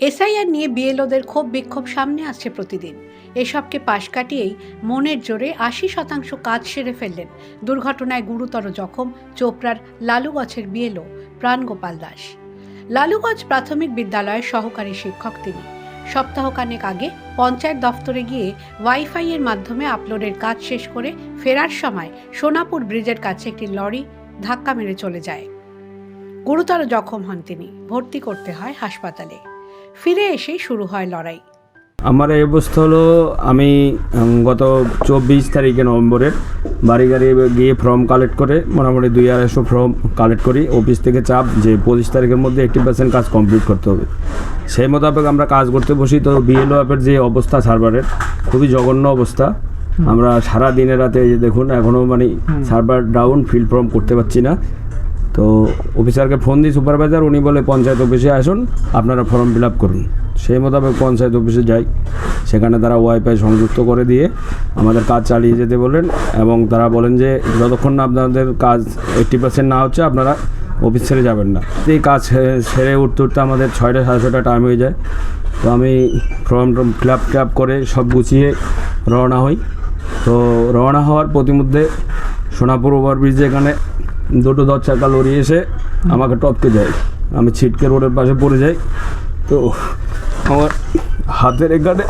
SIR নিয়ে বিএলওদের ক্ষোভ বিক্ষোভ সামনে আসছে প্রতিদিন। এসবকে পাশ কাটিয়েই মনের জোরে আশি শতাংশ কাজ সেরে ফেললেন দুর্ঘটনায় গুরুতর জখম চোপড়ার লালুগছের বিএলও প্রাণগোপাল দাস। লালুগঞ্জ প্রাথমিক বিদ্যালয়ের সহকারী শিক্ষক তিনি। সপ্তাহখানেক আগে পঞ্চায়েত দফতরে গিয়ে ওয়াইফাই এর মাধ্যমে আপলোডের কাজ শেষ করে ফেরার সময় সোনাপুর ব্রিজের কাছে একটি লরি ধাক্কা মেরে চলে যায়। গুরুতর জখম হন তিনি। ভর্তি করতে হয় হাসপাতালে। ফিরে এসেই শুরু হয় লড়াই। আমার এই অবস্থা হলো আমি গত চব্বিশ তারিখে নভেম্বরের বাড়ি গাড়ি গিয়ে ফর্ম কালেক্ট করে মোটামুটি দুই আড়াইশো ফর্ম কালেক্ট করি। অফিস থেকে চাপ যে পঁচিশ তারিখের মধ্যে এইটি পার্সেন্ট কাজ কমপ্লিট করতে হবে। সেই মোতাবেক আমরা কাজ করতে বসি। তো বিএলও অ্যাপের যে অবস্থা সার্ভারের খুবই জঘন্য অবস্থা। আমরা সারা দিনে রাতে এই যে দেখুন এখনও মানে সার্ভার ডাউন ফিল ফর্ম করতে পারছি না। তো অফিসারকে ফোন দিই সুপারভাইজার উনি বলে, পঞ্চায়েত অফিসে আসুন, আপনারা ফর্ম ফিল আপ করুন। সেই মোতাবেক পঞ্চায়েত অফিসে যাই। সেখানে তারা ওয়াইফাই সংযুক্ত করে দিয়ে আমাদের কাজ চালিয়ে যেতে বলেন এবং তারা বলেন যে, যতক্ষণ না আপনাদের কাজ এইট্টি পার্সেন্ট না হচ্ছে, আপনারা অফিস ছেড়ে যাবেন না। এই কাজ সেরে উঠতে উঠতে আমাদের ছয়টা, সাড়ে ছয়টা টাইম হয়ে যায়। তো আমি ফর্ম টর্ম ফিল আপ টিল আপ করে সব গুছিয়ে রওনা হই। তো রওনা হওয়ার প্রতিমধ্যে সোনাপুর ওভারব্রিজে এখানে দুটো দশ চাকা লরি এসে আমাকে টপকে যায়। আমি ছিটকে রোডের পাশে পড়ে যাই। তো আমার হাতের এখানে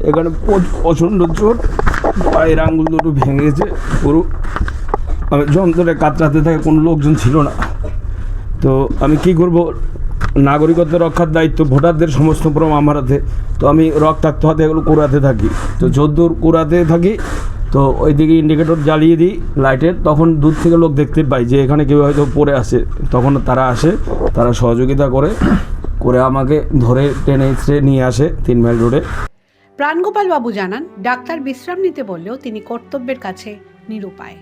এখানে প্রচ- প্রচণ্ড চোট পায়ের আঙুল দুটো ভেঙে গেছে পুরো। আমি যন্ত্রে কাতরাতে থাকে, কোনো লোকজন ছিল না। তো আমি কি করব? নাগরিকত্ব রক্ষার দায়িত্ব, ভোটারদের সমস্ত ফর্ম আমার হাতে। তো আমি রক্তাক্ত হাতে এগুলো কুড়াতে থাকি। তো যদ্দূর কুড়াতে থাকি তো ওইদিকে ইন্ডিকেটর জ্বালিয়ে দিই লাইটের তখন দূর থেকে লোক দেখতে পাই যে এখানে কেউ হয়তো পড়ে আসে তখন তারা আসে, তারা সহযোগিতা করে করে আমাকে ধরে টেনে ইস্ত্রে নিয়ে আসে তিন মাইল রোডে প্রাণগোপাল বাবু জানান, ডাক্তার বিশ্রাম নিতে বললেও তিনি কর্তব্যের কাছে নিরুপায়।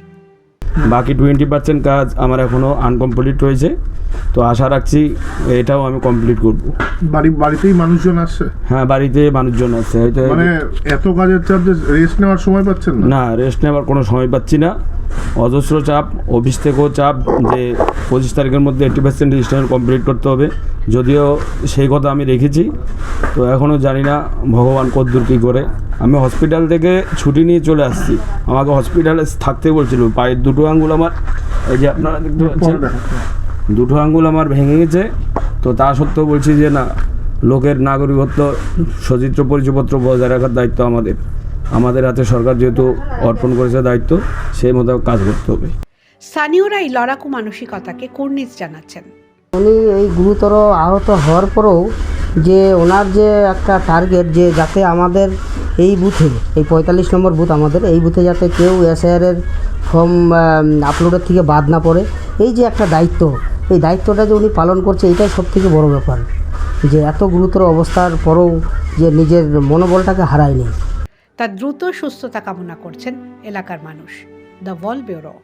বাকি টোয়েন্টি পার্সেন্ট কাজ আমার এখনও আনকমপ্লিট রয়েছে তো আশা রাখছি এটাও আমি কমপ্লিট করব। বাড়ি বাড়িতেই মানুষজন আসছে? হ্যাঁ বাড়িতে মানুষজন আসছে। হয়তো মানে এত কাজের চাপে রেস্ট নেওয়ার সময় পাচ্ছেন না? না রেস্ট নেওয়ার কোনো সময় পাচ্ছি না। অজস্র চাপ অফিস থেকেও চাপ যে পঁচিশ তারিখের মধ্যে এইটি পার্সেন্ট রেজিস্ট্রেশন কমপ্লিট করতে হবে। যদিও সেই কথা আমি রেখেছি। তো এখনও জানি না ভগবান কদ্দূর কী করে। আমি হসপিটাল থেকে ছুটি নিয়ে চলে আসছি। আমাকে হসপিটালে থাকতে বলছিল পায়ের দুটো আঙ্গুল আমার এই যে আপনারা দেখতে পাচ্ছেন দুটো আঙ্গুল আমার ভেঙে গেছে। তো তা সত্ত্বেও বলছি যে না লোকের নাগরিকত্ব সচিত্র পরিচয়পত্র বজায় রাখার দায়িত্ব আমাদের। আমাদের হাতে সরকার যেহেতু অর্পণ করেছে দায়িত্ব সেই মতো কাজ করতে হবে। স্থানীয়রা এই লড়াকু মানসিকতাকে কুর্নিশ জানাচ্ছেন। উনি এই গুরুতর আহত হওয়ার পরেও যে ওনার যে একটা টার্গেট যে যাতে আমাদের এই বুথে, এই পঁয়তাল্লিশ নম্বর বুথ আমাদের। এই বুথে যাতে কেউ এসআইআরের ফর্ম আপলোডের থেকে বাদ না পড়ে। এই যে একটা দায়িত্ব, এই দায়িত্বটা যে উনি পালন করছে, এটাই সব থেকে বড় ব্যাপার। যে এত গুরুতর অবস্থার পরেও যে নিজের মনোবলটাকে হারায়নি। তার দ্রুত সুস্থতা কামনা করছেন এলাকার মানুষ। The wall bureau.